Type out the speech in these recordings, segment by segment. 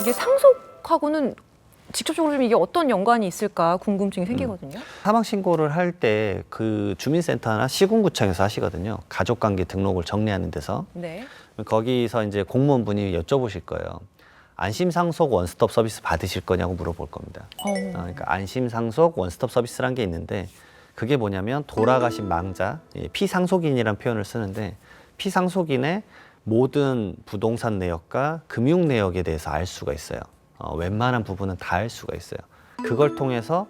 이게 상속하고는 직접적으로 좀 이게 어떤 연관이 있을까 궁금증이 생기거든요. 사망 신고를 할 때 그 주민센터나 시군구청에서 하시거든요. 가족관계 등록을 정리하는 데서 네. 거기서 이제 공무원 분이 여쭤보실 거예요. 안심상속 원스톱 서비스 받으실 거냐고 물어볼 겁니다. 어. 어, 그러니까 안심상속 원스톱 서비스란 게 있는데 그게 뭐냐면 돌아가신 망자 예, 피상속인이라는 표현을 쓰는데 피상속인의 모든 부동산 내역과 금융 내역에 대해서 알 수가 있어요. 어, 웬만한 부분은 다 알 수가 있어요. 그걸 통해서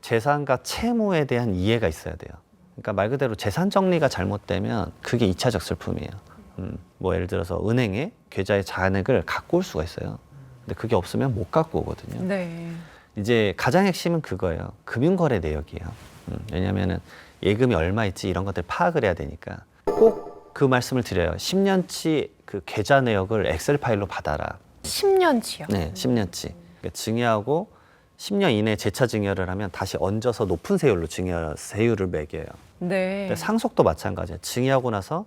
재산과 채무에 대한 이해가 있어야 돼요. 그러니까 말 그대로 재산 정리가 잘못되면 그게 이차적 슬픔이에요. 음, 뭐 예를 들어서 은행에 계좌의 잔액을 갖고 올 수가 있어요. 근데 그게 없으면 못 갖고 오거든요. 네. 이제 가장 핵심은 그거예요. 금융거래 내역이에요. 음, 왜냐하면은 예금이 얼마 있지 이런 것들 파악을 해야 되니까 꼭 그 말씀을 드려요. 10년치 그 계좌 내역을 엑셀 파일로 받아라. 10년치요. 네, 10년치. 그러니까 증여하고 10년 이내에 재차 증여를 하면 다시 얹어서 높은 세율로 증여 세율을 매겨요. 네. 근데 상속도 마찬가지예요. 증여하고 나서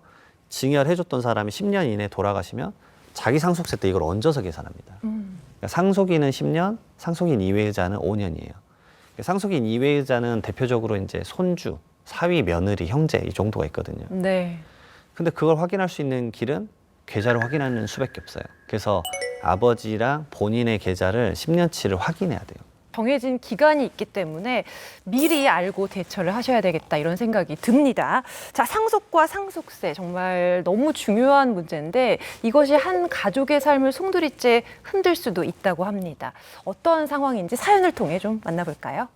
증여를 해줬던 사람이 10년 이내에 돌아가시면 자기 상속세 때 이걸 얹어서 계산합니다. 음. 그러니까 상속인은 10년, 상속인 이외의자는 5년이에요. 상속인 이외의자는 대표적으로 이제 손주, 사위, 며느리, 형제 이 정도가 있거든요. 네. 근데 그걸 확인할 수 있는 길은 계좌를 확인하는 수밖에 없어요. 그래서 아버지랑 본인의 계좌를 10년치를 확인해야 돼요. 정해진 기간이 있기 때문에 미리 알고 대처를 하셔야 되겠다 이런 생각이 듭니다. 자, 상속과 상속세 정말 너무 중요한 문제인데 이것이 한 가족의 삶을 송두리째 흔들 수도 있다고 합니다. 어떤 상황인지 사연을 통해 좀 만나볼까요?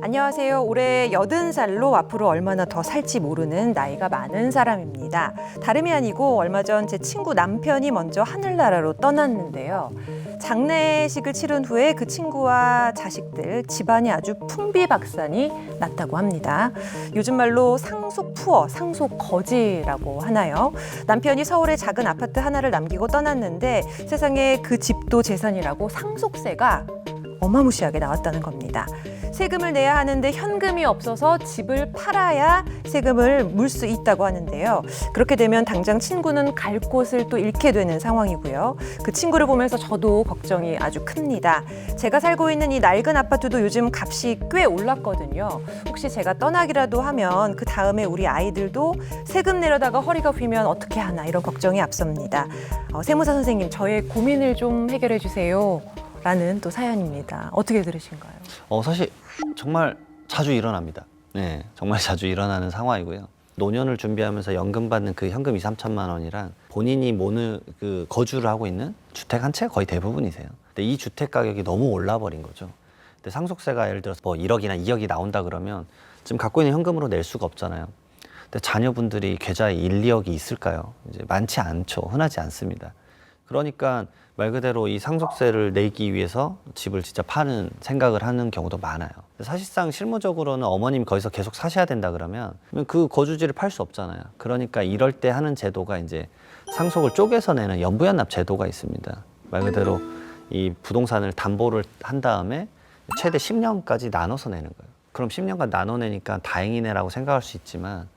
안녕하세요. 올해 여든 살로 앞으로 얼마나 더 살지 모르는 나이가 많은 사람입니다. 다름이 아니고 얼마 전 제 친구 남편이 먼저 하늘나라로 떠났는데요. 장례식을 치른 후에 그 친구와 자식들 집안이 아주 풍비박산이 났다고 합니다. 요즘 말로 상속 푸어, 상속 거지라고 하나요? 남편이 서울에 작은 아파트 하나를 남기고 떠났는데 세상에 그 집도 재산이라고 상속세가 어마무시하게 나왔다는 겁니다. 세금을 내야 하는데 현금이 없어서 집을 팔아야 세금을 물 수 있다고 하는데요. 그렇게 되면 당장 친구는 갈 곳을 또 잃게 되는 상황이고요. 그 친구를 보면서 저도 걱정이 아주 큽니다. 제가 살고 있는 이 낡은 아파트도 요즘 값이 꽤 올랐거든요. 혹시 제가 떠나기라도 하면 그 다음에 우리 아이들도 세금 내려다가 허리가 휘면 어떻게 하나 이런 걱정이 앞섭니다. 어, 세무사 선생님, 저의 고민을 좀 해결해 주세요. 라는 또 사연입니다. 어떻게 들으신가요? 어, 사실 정말 자주 일어납니다. 네, 정말 자주 일어나는 상황이고요. 노년을 준비하면서 연금 받는 그 현금 2, 3천만 원이랑 본인이 모는 그 거주를 하고 있는 주택 한 채가 거의 대부분이세요. 근데 이 주택 가격이 너무 올라 버린 거죠. 근데 상속세가 예를 들어서 뭐 1억이나 2억이 나온다 그러면 지금 갖고 있는 현금으로 낼 수가 없잖아요. 근데 자녀분들이 계좌에 1, 2억이 있을까요? 이제 많지 않죠. 흔하지 않습니다. 그러니까 말 그대로 이 상속세를 내기 위해서 집을 진짜 파는 생각을 하는 경우도 많아요. 사실상 실무적으로는 어머님이 거기서 계속 사셔야 된다 그러면 그 거주지를 팔 수 없잖아요. 그러니까 이럴 때 하는 제도가 이제 상속을 쪼개서 내는 연부연납 제도가 있습니다. 말 그대로 이 부동산을 담보를 한 다음에 최대 10년까지 나눠서 내는 거예요. 그럼 10년간 나눠내니까 다행이네라고 생각할 수 있지만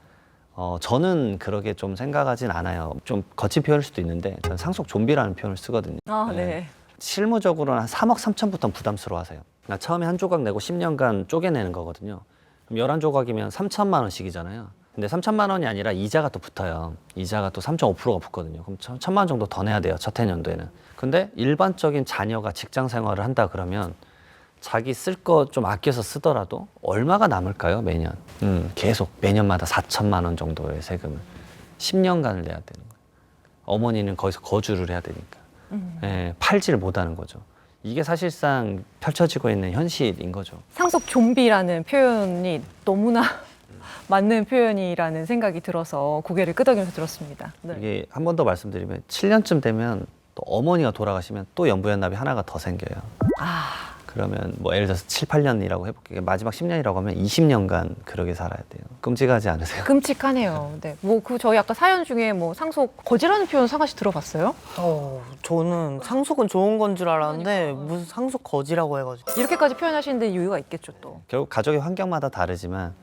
어, 저는 그렇게 좀 생각하진 않아요. 좀 거친 표현일 수도 있는데 저는 상속 좀비라는 표현을 쓰거든요. 아, 네. 실무적으로는 한 3억 3천부터 부담스러워하세요. 그러니까 처음에 한 조각 내고 10년간 쪼개내는 거거든요. 그럼 11조각이면 3천만 원씩이잖아요. 근데 3천만 원이 아니라 이자가 또 붙어요. 이자가 또 3.5%가 붙거든요. 그럼 천- 천만 원 정도 더 내야 돼요. 첫 해년도에는. 근데 일반적인 자녀가 직장 생활을 한다 그러면 자기 쓸 거 좀 아껴서 쓰더라도 얼마가 남을까요 매년? 음, 계속 매년마다 4천만 원 정도의 세금을 10년간을 내야 되는 거예요. 어머니는 거기서 거주를 해야 되니까 음. 예, 팔지를 못하는 거죠. 이게 사실상 펼쳐지고 있는 현실인 거죠. 상속 좀비라는 표현이 너무나 맞는 표현이라는 생각이 들어서 고개를 끄덕이면서 들었습니다. 네. 이게 한 번 더 말씀드리면 7년쯤 되면 또 어머니가 돌아가시면 또 연부연납이 하나가 더 생겨요. 아, 그러면 뭐 예를 들어서 7, 8년이라고 해볼게요. 마지막 10년이라고 하면 20년간 그러게 살아야 돼요. 끔찍하지 않으세요? 끔찍하네요. 네. 뭐 그 저희 아까 사연 중에 뭐 상속 거지라는 표현 상아 씨 들어봤어요? 어, 저는 상속은 좋은 건 줄 알았는데 무슨 상속 거지라고 해가지고 이렇게까지 표현하시는데 이유가 있겠죠 또. 결국 가족의 환경마다 다르지만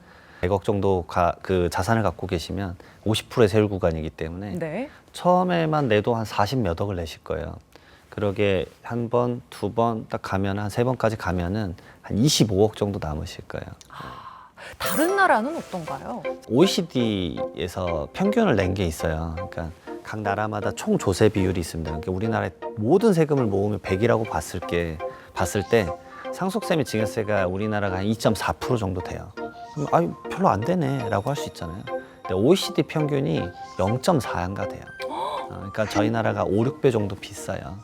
100억 정도 가, 그 자산을 갖고 계시면 50%의 세율 구간이기 때문에 네. 처음에만 내도 한 40 몇 억을 내실 거예요. 그러게 한 번, 두 번 딱 가면 한 세 번까지 가면은 한 25억 정도 남으실 거예요. 다른 나라는 어떤가요? OECD에서 평균을 낸 게 있어요. 그러니까 각 나라마다 총 조세 비율이 있습니다. 그러니까 우리나라의 모든 세금을 모으면 100이라고 봤을 게 봤을 때 상속세 및 증여세가 우리나라가 한 2.4% 정도 돼요. 그럼 아니 별로 안 되네라고 할 수 있잖아요. 근데 OECD 평균이 0.4인가 돼요. 어, 그러니까 저희 나라가 5, 6배 정도 비싸요.